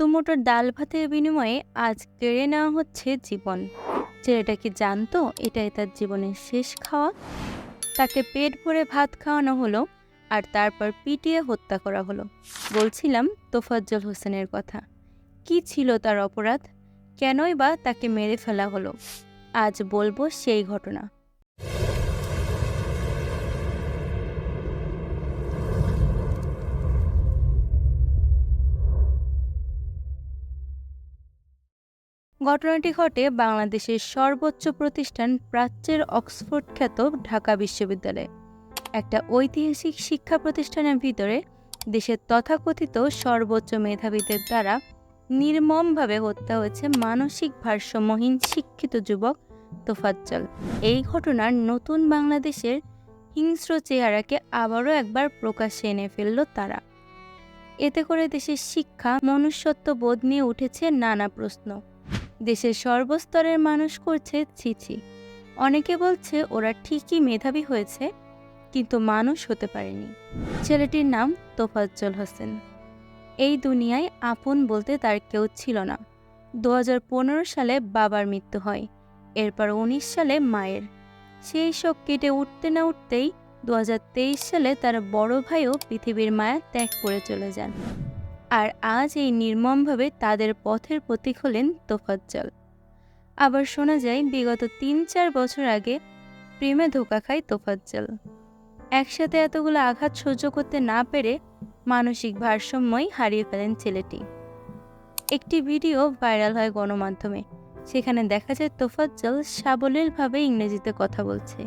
দুমুঠো ডাল ভাতের বিনিময়ে আজ কেড়ে নেওয়া হচ্ছে জীবন। ছেলেটা কি জানতো এটাই তার জীবনের শেষ খাওয়া? তাকে পেট ভরে ভাত খাওয়ানো হলো আর তারপর পিটিয়ে হত্যা করা হলো। বলছিলাম তোফাজ্জল হোসেনের কথা। কি ছিল তার অপরাধ? কেনই বা তাকে মেরে ফেলা হলো? আজ বলব সেই ঘটনা। ঘটনাটি ঘটে বাংলাদেশের সর্বোচ্চ প্রতিষ্ঠান প্রাচ্যের অক্সফোর্ড খ্যাত ঢাকা বিশ্ববিদ্যালয়ে। একটা ঐতিহাসিক শিক্ষা প্রতিষ্ঠানের ভিতরে দেশের তথাকথিত সর্বোচ্চ মেধাবীদের দ্বারা নির্মমভাবে হত্যা হয়েছে মানসিক ভারসাম্যহীন শিক্ষিত যুবক তোফাজ্জল। এই ঘটনার নতুন বাংলাদেশের হিংস্র চেহারাকে আবারও একবার প্রকাশ্যে এনে ফেলল তারা। এতে করে দেশের শিক্ষা মনুষ্যত্ব বোধ নিয়ে উঠেছে নানা প্রশ্ন। দেশের সর্বস্তরের মানুষ করছে ছিছি। অনেকে বলছে ওরা ঠিকই মেধাবী হয়েছে, কিন্তু মানুষ হতে পারেনি। ছেলেটির নাম তোফাজ্জল হোসেন। এই দুনিয়ায় আপন বলতে তার কেউ ছিল না। দু হাজার পনেরো সালে বাবার মৃত্যু হয়, এরপর উনিশ সালে মায়ের। সেই শোক কেটে উঠতে না উঠতেই দু হাজার তেইশ সালে তার বড় ভাইও পৃথিবীর মায়া ত্যাগ করে চলে যান। আর আজ এই নির্মমভাবে তাদের পথের প্রতীক হলেন তোফাজ্জল। আবার শোনা যায়, বিগত তিন চার বছর আগে প্রেমে ধোকা খায় তোফাজ্জল। একসাথে এতগুলো আঘাত সহ্য করতে না পেরে মানসিক ভারসাম্যই হারিয়ে ফেলেন ছেলেটি। একটি ভিডিও ভাইরাল হয় গণমাধ্যমে। সেখানে দেখা যায়, তোফাজ্জল সাবলীলভাবে ইংরেজিতে কথা বলছে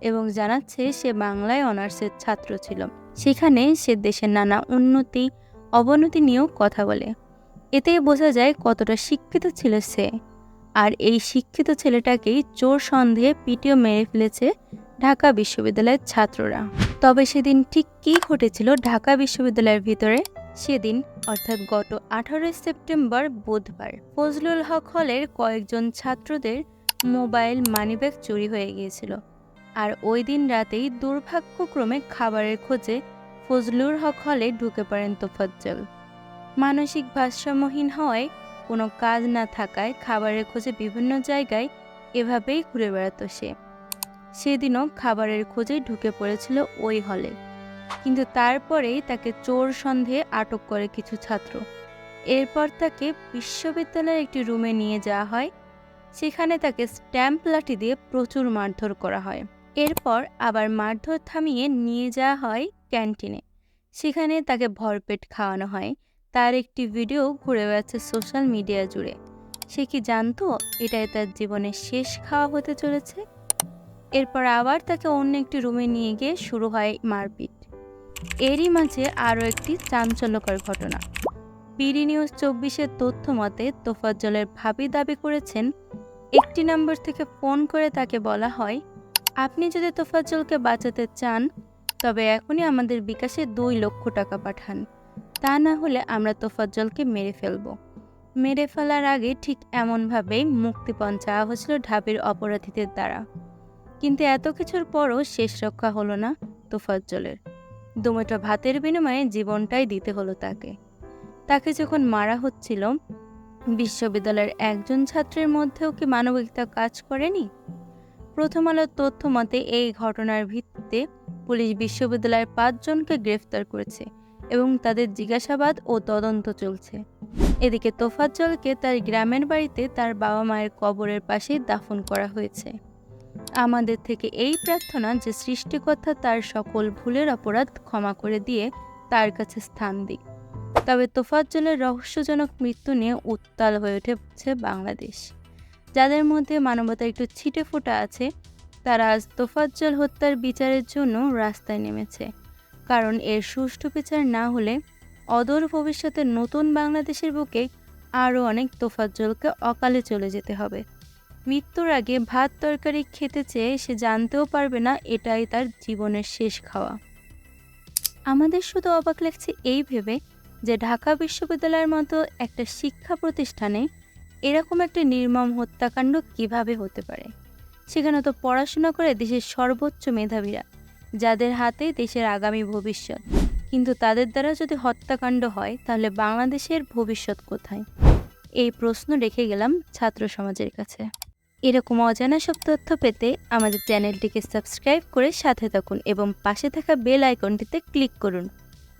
এবং জানাচ্ছে, সে বাংলায় অনার্সের ছাত্র ছিল। সেখানে সে দেশের নানা উন্নতি অবনতি নিয়েও কথা বলে। এতেই বোঝা যায় কতটা শিক্ষিত ছিল সে। আর এই শিক্ষিত ছেলেটাকেই চোর সন্দেহে পিটিও মেরে ফেলেছে ঢাকা বিশ্ববিদ্যালয়ের ছাত্ররা। তবে সেদিন ঠিক কী ঘটেছিল ঢাকা বিশ্ববিদ্যালয়ের ভিতরে? সেদিন, অর্থাৎ গত আঠারোই সেপ্টেম্বর বুধবার, ফজলুল হক হলের কয়েকজন ছাত্রদের মোবাইল মানিব্যাগ চুরি হয়ে গিয়েছিল। আর ওই দিন রাতেই দুর্ভাগ্যক্রমে খাবারের খোঁজে ফজলুর হক হলে ঢুকে পড়েন তোফাজ্জল। মানসিক ভারসাম্যহীন হওয়ায় কোনো কাজ না থাকায় খাবারের খোঁজে বিভিন্ন জায়গায় এভাবেই ঘুরে বেড়াতো সে। সেদিনও খাবারের খোঁজে ঢুকে পড়েছিল ওই হলে। কিন্তু তারপরেই তাকে চোর সন্দেহে আটক করে কিছু ছাত্র। এরপর তাকে বিশ্ববিদ্যালয়ের একটি রুমে নিয়ে যাওয়া হয়। সেখানে তাকে স্ট্যাম্প লাঠি দিয়ে প্রচুর মারধর করা হয়। এরপর আবার মারধর থামিয়ে নিয়ে যাওয়া হয় ক্যান্টিনে। সেখানে তাকে ভরপেট খাওয়ানো হয়। তার একটি ভিডিও ঘুরে বেড়াচ্ছে সোশ্যাল মিডিয়া জুড়ে। সে কি জানতো এটাই তার জীবনের শেষ খাওয়া হতে চলেছে? এরপর আবার তাকে অন্য একটি রুমে নিয়ে গিয়ে শুরু হয় মারপিট। এরই মাঝে আরও একটি চাঞ্চল্যকর ঘটনা। বিডি নিউজ চব্বিশের তথ্য মতে, তোফাজ্জলের ভাবি দাবি করেছেন, একটি নম্বর থেকে ফোন করে তাকে বলা হয়, আপনি যদি তোফাজ্জলকে বাঁচাতে চান তবে এখনই আমাদের বিকাশে দুই লক্ষ টাকা পাঠান। তা না হলে আমরা তোফাজ্জলকে মেরে ফেলব। মেরে ফেলার আগে ঠিক এমনভাবেই মুক্তিপণ চাওয়া হয়েছিল ঢাবির অপরাধীদের দ্বারা। কিন্তু এত কিছুর পরও শেষ রক্ষা হলো না তোফাজ্জলের। দুমোটা ভাতের বিনিময়ে জীবনটাই দিতে হলো তাকে। তাকে যখন মারা হচ্ছিল, বিশ্ববিদ্যালয়ের একজন ছাত্রের মধ্যেও কি মানবিকতা কাজ করেনি? প্রথম আলোর তথ্য মতে এই ঘটনার ভিত্তিতে পুলিশ বিশ্ববিদ্যালয়ের পাঁচজনকে গ্রেফতার করেছে এবং তাদের জিজ্ঞাসাবাদ ও তদন্ত চলছে। এদিকে তোফাজ্জলকে তার গ্রামের বাড়িতে তার বাবা মায়ের কবরের পাশেই দাফন করা হয়েছে। আমাদের থেকে এই প্রার্থনা যে সৃষ্টিকর্তা তার সকল ভুলের অপরাধ ক্ষমা করে দিয়ে তার কাছে স্থান দিক। তবে তোফাজ্জলের রহস্যজনক মৃত্যু নিয়ে উত্তাল হয়ে উঠেছে বাংলাদেশ। যাদের মধ্যে মানবতা একটু ছিটে ফোটা আছে তারা আজ তোফাজ্জল হত্যার বিচারের জন্য রাস্তায় নেমেছে। কারণ এর সুষ্ঠু বিচার না হলে অদূর ভবিষ্যতে নতুন বাংলাদেশের বুকে আরও অনেক তোফাজ্জলকে অকালে চলে যেতে হবে। মৃত্যুর আগে ভাত তরকারি খেতে চেয়ে সে জানতেও পারবে না এটাই তার জীবনের শেষ খাওয়া। আমাদের শুধু অবাক লাগছে এই ভেবে যে ঢাকা বিশ্ববিদ্যালয়ের মতো একটা শিক্ষা প্রতিষ্ঠানে এরকম একটা নির্মম হত্যাকাণ্ড কীভাবে হতে পারে। সেখানে তো পড়াশোনা করে দেশের সর্বোচ্চ মেধাবীরা, যাদের হাতে দেশের আগামী ভবিষ্যৎ। কিন্তু তাদের দ্বারা যদি হত্যাকাণ্ড হয়, তাহলে বাংলাদেশের ভবিষ্যৎ কোথায়? এই প্রশ্ন রেখে গেলাম ছাত্র সমাজের কাছে। এরকম অজানা সব তথ্য পেতে আমাদের চ্যানেলটিকে সাবস্ক্রাইব করে সাথে থাকুন এবং পাশে থাকা বেল আইকনটিতে ক্লিক করুন।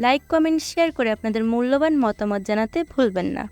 লাইক, কমেন্ট, শেয়ার করে আপনাদের মূল্যবান মতামত জানাতে ভুলবেন না।